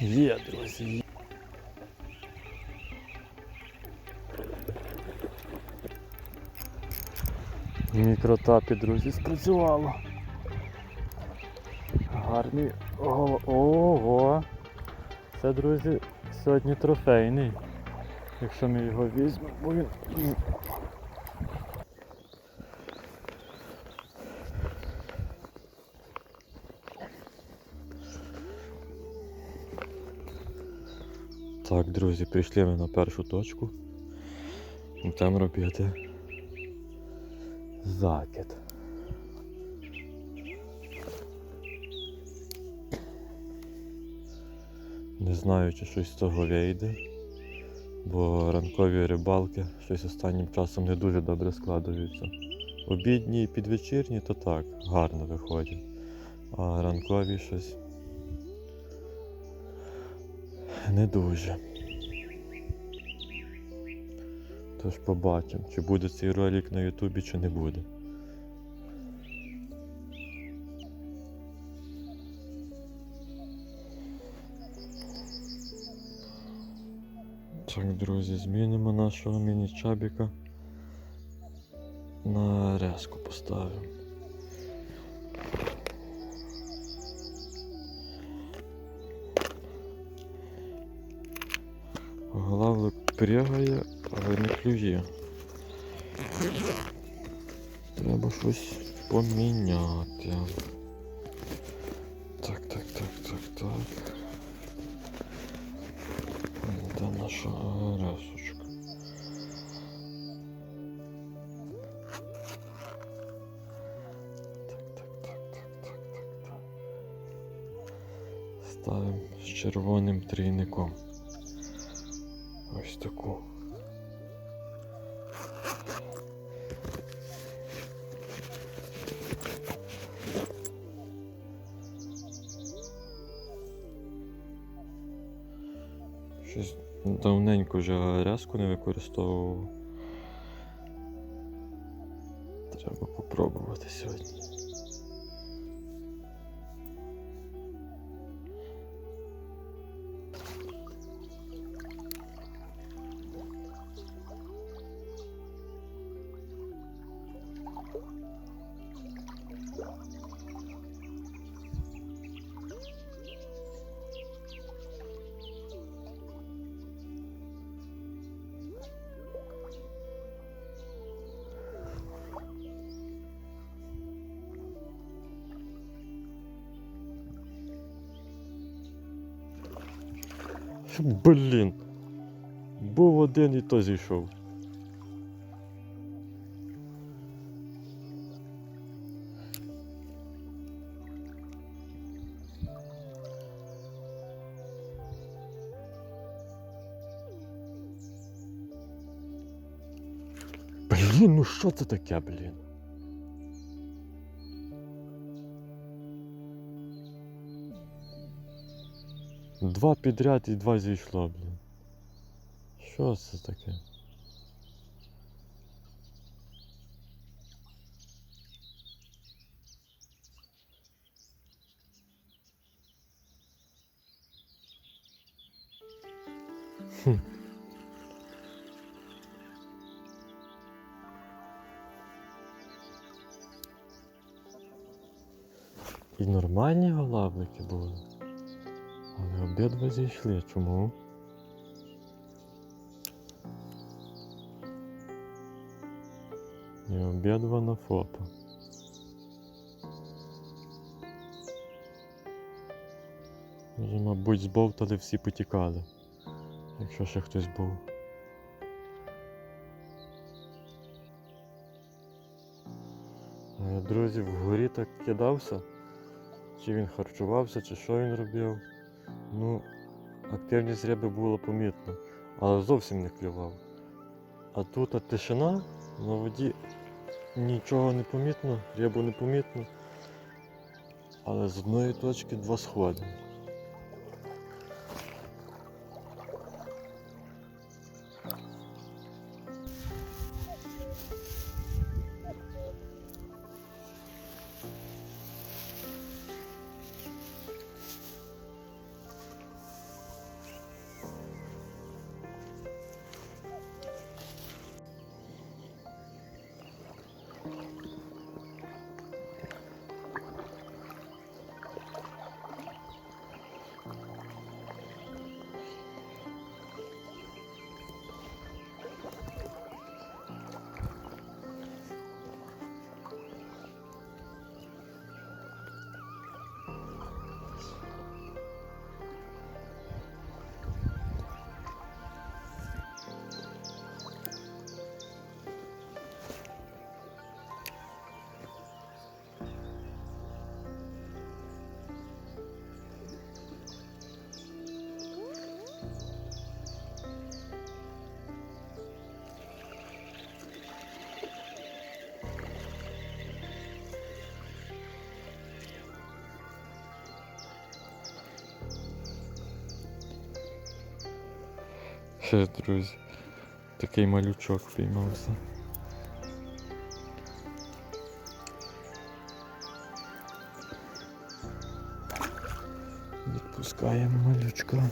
Є, друзі. Мікротапі, друзі, спрацювало. Гарний. Ого. Ого. Це, друзі, сьогодні трофейний. Якщо ми його візьмемо, він. Друзі, прийшли ми на першу точку. Будемо робити закид. Не знаю, чи щось з того вийде, бо ранкові рибалки щось останнім часом не дуже добре складаються. Обідні і підвечірні то так, гарно виходять. А ранкові щось не дуже. Тож побачимо, чи буде цей ролик на Ютубі, чи не буде. Так, друзі, змінимо нашого міні-чабіка. На резку поставимо. Главлик прягає, але не. Треба щось поміняти. Так, так, так, так, так. Де наша ресочка? Так, так, так, так, так, так, так. Ставимо з червоним трійником. Ось таку. Давненько вже рязку не використовував. Блін. Був один і то зійшов. Блін, ну що це таке, блін? Два підряд і два зійшло, блін. Що це таке? І нормальні голавлики були. Обидва зійшли. Чому? І обидва на фото. Вже, мабуть, збовтали всі потікали, якщо ще хтось був. Е, Друзі, вгорі так кидався, чи він харчувався, чи що він робив. Ну, активність риби було помітна, але зовсім не клював. А тут тишина, на воді нічого не помітно, рибу не помітно. Але з одної точки два сходи. Ще, друзі, такий малючок піймався. Відпускаємо малючка.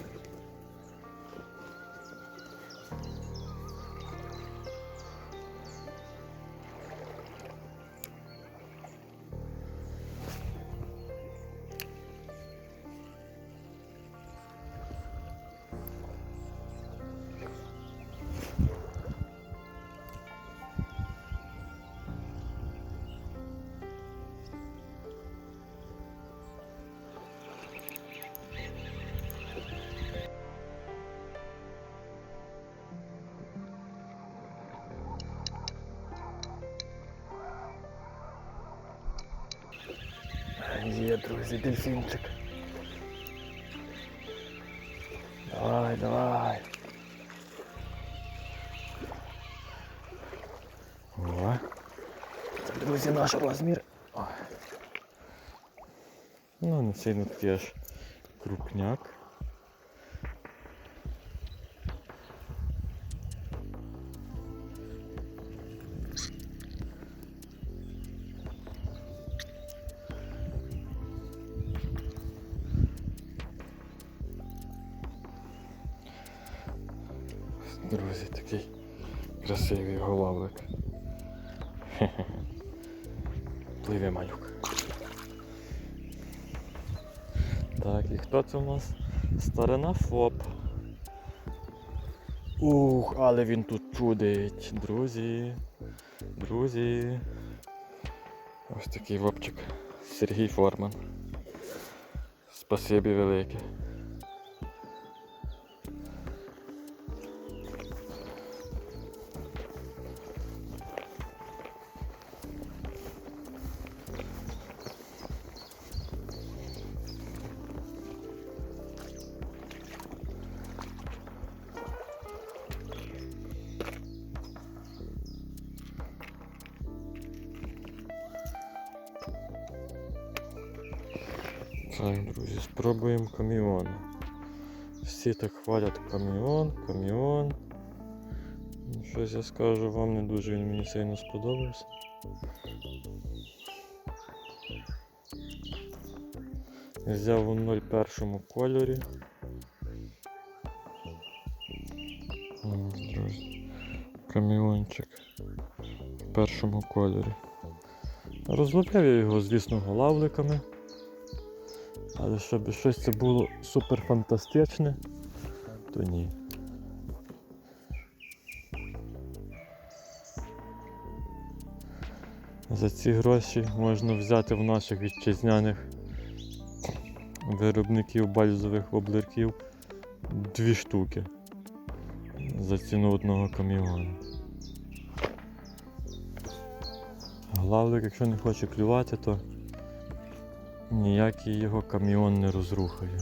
друзі, дельфінчик. Давай, давай. О. Це, друзі, наш розмір. Ой. Ну, не сильно такий аж крупняк. Друзі, такий красивий голавлик. Хе-хе. Пливе малюк. Так, і хто це у нас? Старина ФОП. Ух, але він тут чудить, друзі. Друзі. Ось такий вопчик. Сергій Форман. Спасибі велике. Так, друзі, спробуємо каміон. Всі так хвалять каміон, каміон. Ну, Щось я скажу вам не дуже він мені сильно сподобався. Взяв у 01 кольорі. Каміончик в першому кольорі. Розловляв я його, звісно, голавликами. Але щоб щось це було супер фантастичне, то ні. За ці гроші можна взяти в наших вітчизняних виробників бальзових воблерків дві штуки за ціну одного каміону. Главлик, якщо не хоче клювати, то ніякий його каміон не розрухає.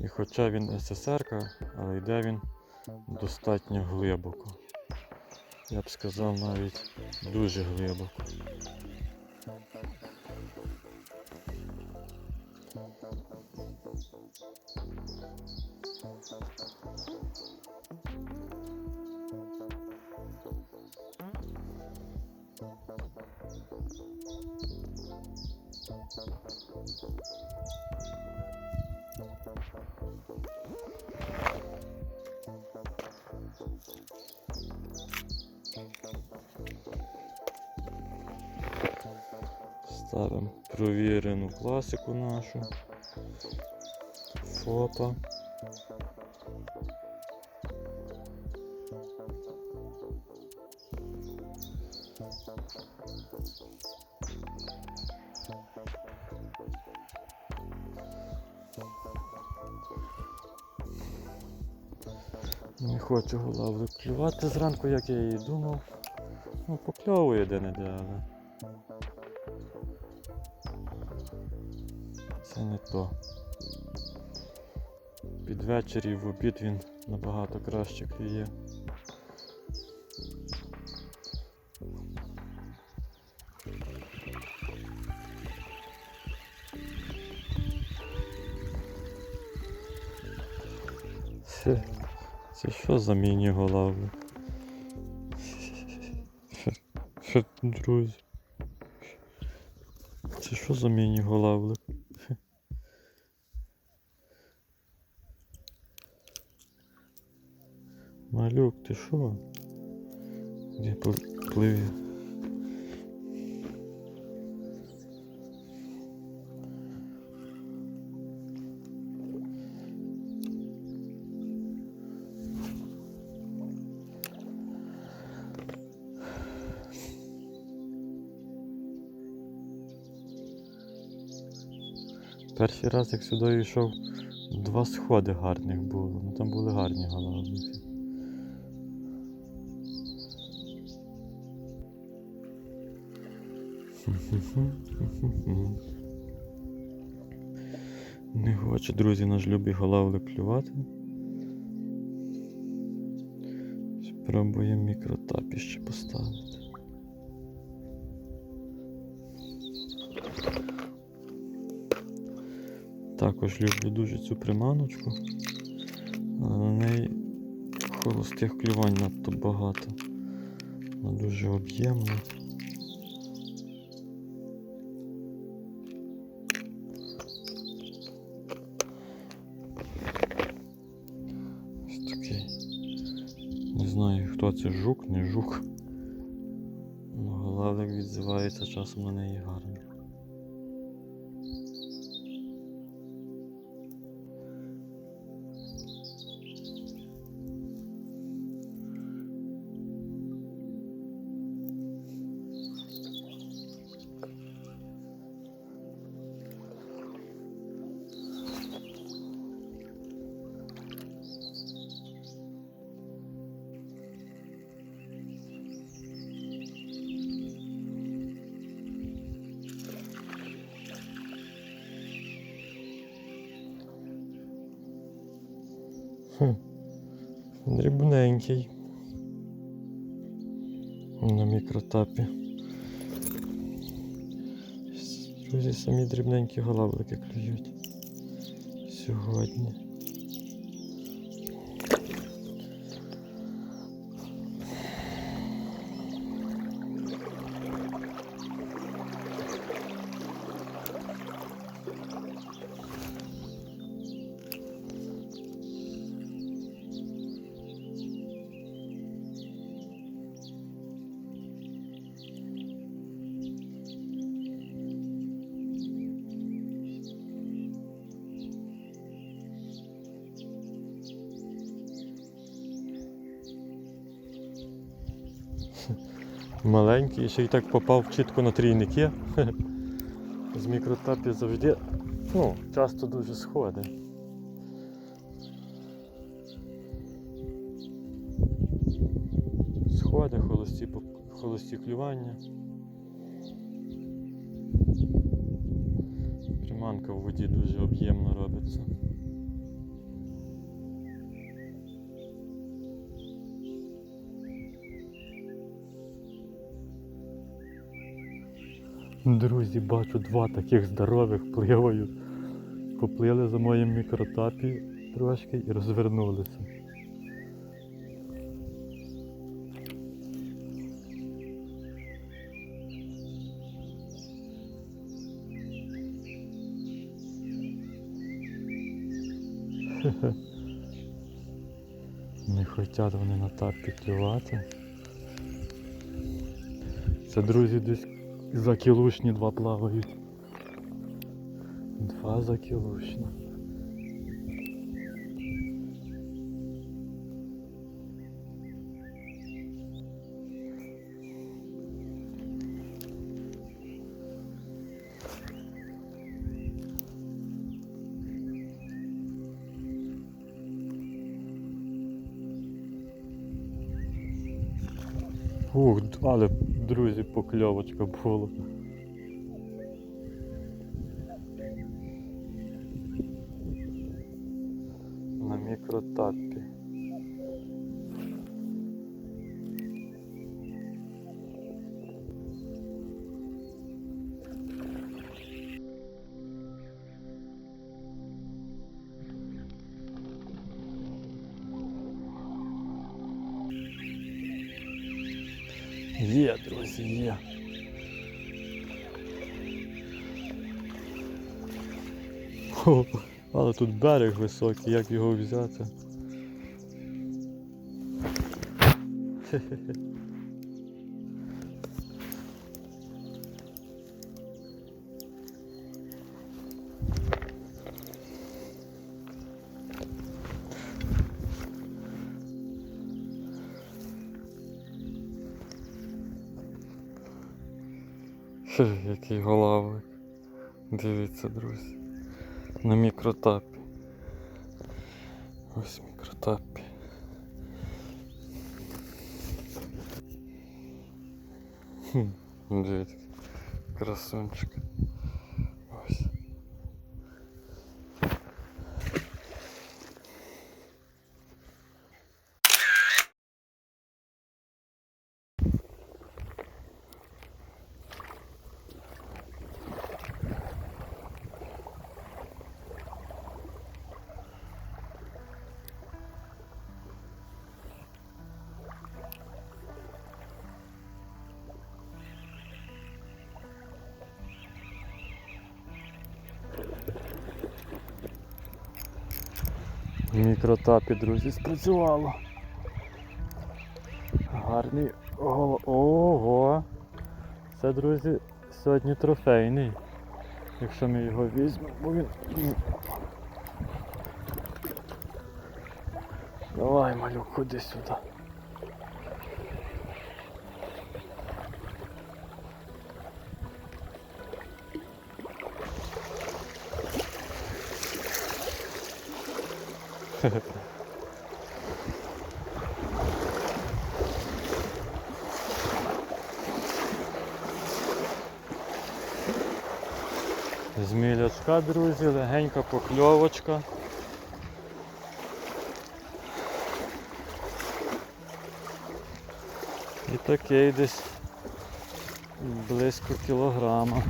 І хоча він СССР, але йде він достатньо глибоко. Я б сказав навіть дуже глибоко. Ставимо провірену класику нашу. Фопа. Не хочу голову клювати зранку, як я і думав. Ну, покльовує де-не-де, але. це не то. Під вечір і в обід він набагато краще клює. Це, це що за міні голови? Друзі. Це що за міні голови? Малюк, ти що? Де пл- пливе? Перший раз, як сюди йшов, два сходи гарних було. Ну там були гарні голавлики. Не хоче, друзі, наш любий голавлик клювати. Спробуємо мікротапі ще поставити. Також люблю дуже цю приманочку, але на неї холостих клювань надто багато. Вона дуже об'ємна. Це жук, не жук. Ну, голавлик відзивається часом на неї гарно. Дрібненький. На мікротапі. Друзі, самі дрібненькі голавлики клюють сьогодні. Маленький, ще й так попав чітко на трійники. З мікротапі завжди, ну, часто дуже сходить. Сходи, холості, холості клювання. Приманка в воді дуже об'ємно робиться. Друзі, бачу два таких здорових пливають. Поплили за моїм мікротапі трошки і розвернулися. Не хочуть вони на тапі клювати. Це, друзі, десь закілушні два плавають. Два закілушні. Ух, але, друзі, покльовочка була. На мікротапі. Є, друзі, є. О, але тут берег високий, як його взяти? Хе-хе-хе. Який голавлик. Дивіться, друзі. На мікротапі. Ось мікротапі. Хм, дивіться. Красунчик. Мікротапі, друзі, спрацювало. Гарний голо. Ого! Це, друзі, сьогодні трофейний. Якщо ми його візьмемо, бо він. Давай, малюк, ходи сюди. З мілячка, друзі, легенька покльовочка. І такий десь близько кілограма.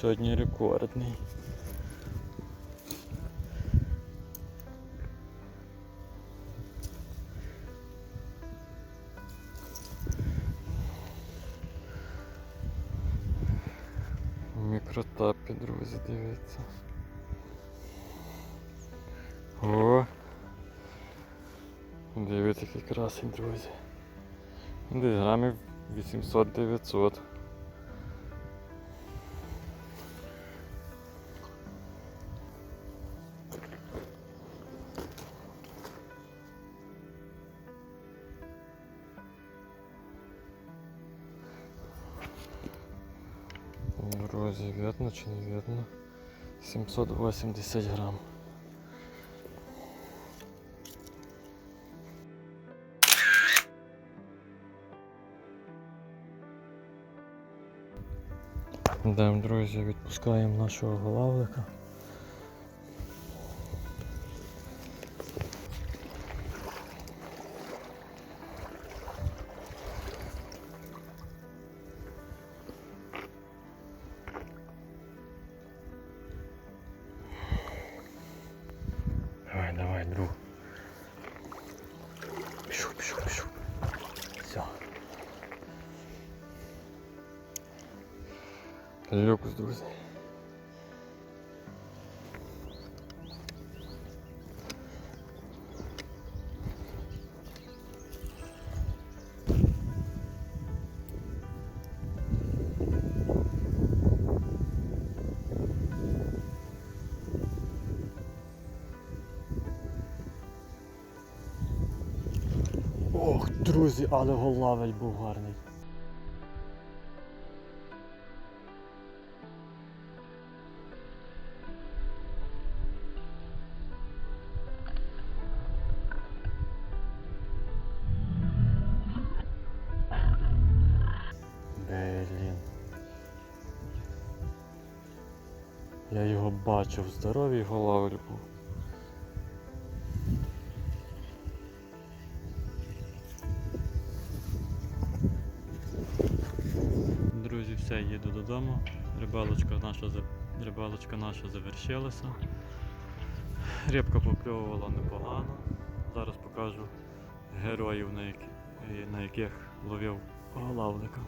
сьогодні рекордний. В Мікротапі, друзі, дивіться. О! Дивіться, який красень, друзі. Десь грамів 800-900. Чи не видно? 780 грам. Да, друзі, відпускаємо нашого голавлика. Друзі, але голавель був гарний. Блін. Я його бачив, здоровий голавель був. Рибалочка наша, рибалочка наша завершилася. Рибка покльовувала непогано. Зараз покажу героїв, на, яких ловив голавлика.